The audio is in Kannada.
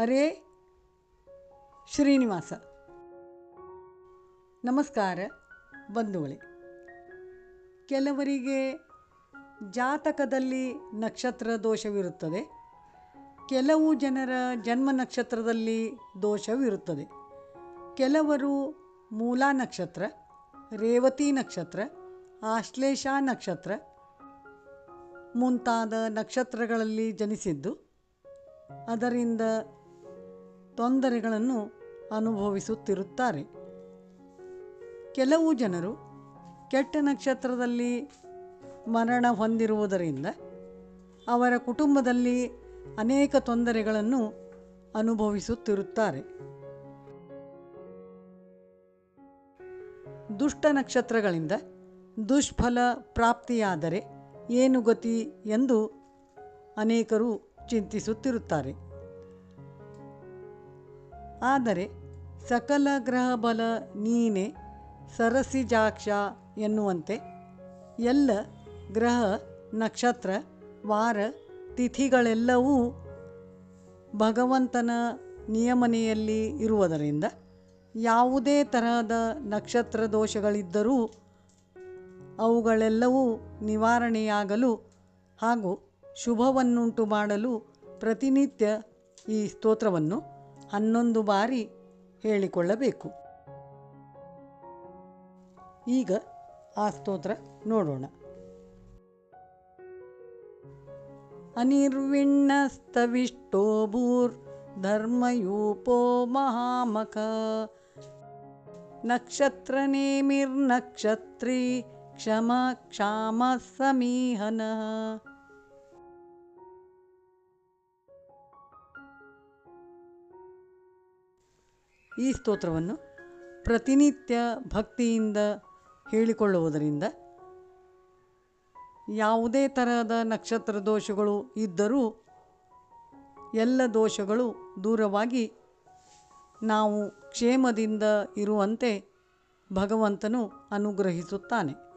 ಹರೇ ಶ್ರೀನಿವಾಸ. ನಮಸ್ಕಾರ ಬಂಧುಗಳೇ. ಕೆಲವರಿಗೆ ಜಾತಕದಲ್ಲಿ ನಕ್ಷತ್ರ ದೋಷವಿರುತ್ತದೆ. ಕೆಲವು ಜನರ ಜನ್ಮ ನಕ್ಷತ್ರದಲ್ಲಿ ದೋಷವಿರುತ್ತದೆ. ಕೆಲವರು ಮೂಲಾ ನಕ್ಷತ್ರ, ರೇವತಿ ನಕ್ಷತ್ರ, ಆಶ್ಲೇಷ ನಕ್ಷತ್ರ ಮುಂತಾದ ನಕ್ಷತ್ರಗಳಲ್ಲಿ ಜನಿಸಿದ್ದು, ಅದರಿಂದ ತೊಂದರೆಗಳನ್ನು ಅನುಭವಿಸುತ್ತಿರುತ್ತಾರೆ. ಕೆಲವು ಜನರು ಕೆಟ್ಟ ನಕ್ಷತ್ರದಲ್ಲಿ ಮರಣ ಹೊಂದಿರುವುದರಿಂದ ಅವರ ಕುಟುಂಬದಲ್ಲಿ ಅನೇಕ ತೊಂದರೆಗಳನ್ನು ಅನುಭವಿಸುತ್ತಿರುತ್ತಾರೆ. ದುಷ್ಟ ನಕ್ಷತ್ರಗಳಿಂದ ದುಷ್ಫಲ ಪ್ರಾಪ್ತಿಯಾದರೆ ಏನು ಗತಿ ಎಂದು ಅನೇಕರು ಚಿಂತಿಸುತ್ತಿರುತ್ತಾರೆ. ಆದರೆ ಸಕಲ ಗ್ರಹ ಬಲ ನೀನೆ ಸರಸಿಜಾಕ್ಷ ಎನ್ನುವಂತೆ ಎಲ್ಲ ಗ್ರಹ, ನಕ್ಷತ್ರ, ವಾರ, ತಿಥಿಗಳೆಲ್ಲವೂ ಭಗವಂತನ ನಿಯಮನೆಯಲ್ಲಿ ಇರುವುದರಿಂದ ಯಾವುದೇ ತರಹದ ನಕ್ಷತ್ರ ದೋಷಗಳಿದ್ದರೂ ಅವುಗಳೆಲ್ಲವೂ ನಿವಾರಣೆಯಾಗಲು ಹಾಗೂ ಶುಭವನ್ನುಂಟು ಮಾಡಲು ಪ್ರತಿನಿತ್ಯ ಈ ಸ್ತೋತ್ರವನ್ನು ಹನ್ನೊಂದು ಬಾರಿ ಹೇಳಿಕೊಳ್ಳಬೇಕು. ಈಗ ಆ ಸ್ತೋತ್ರ ನೋಡೋಣ. ಅನಿರ್ವಿಣ್ಣಸ್ತವಿಷ್ಟೋ ಭೂರ್ ಧರ್ಮಯೂಪೋ ಮಹಾಮಕ. ನಕ್ಷತ್ರ ನೇಮಿರ್ನಕ್ಷತ್ರಿ ಕ್ಷಮ ಕ್ಷಾಮ ಸಮೀಹನ. ಈ ಸ್ತೋತ್ರವನ್ನು ಪ್ರತಿನಿತ್ಯ ಭಕ್ತಿಯಿಂದ ಹೇಳಿಕೊಳ್ಳುವುದರಿಂದ ಯಾವುದೇ ತರಹದ ನಕ್ಷತ್ರ ದೋಷಗಳು ಇದ್ದರೂ ಎಲ್ಲ ದೋಷಗಳು ದೂರವಾಗಿ ನಾವು ಕ್ಷೇಮದಿಂದ ಇರುವಂತೆ ಭಗವಂತನು ಅನುಗ್ರಹಿಸುತ್ತಾನೆ.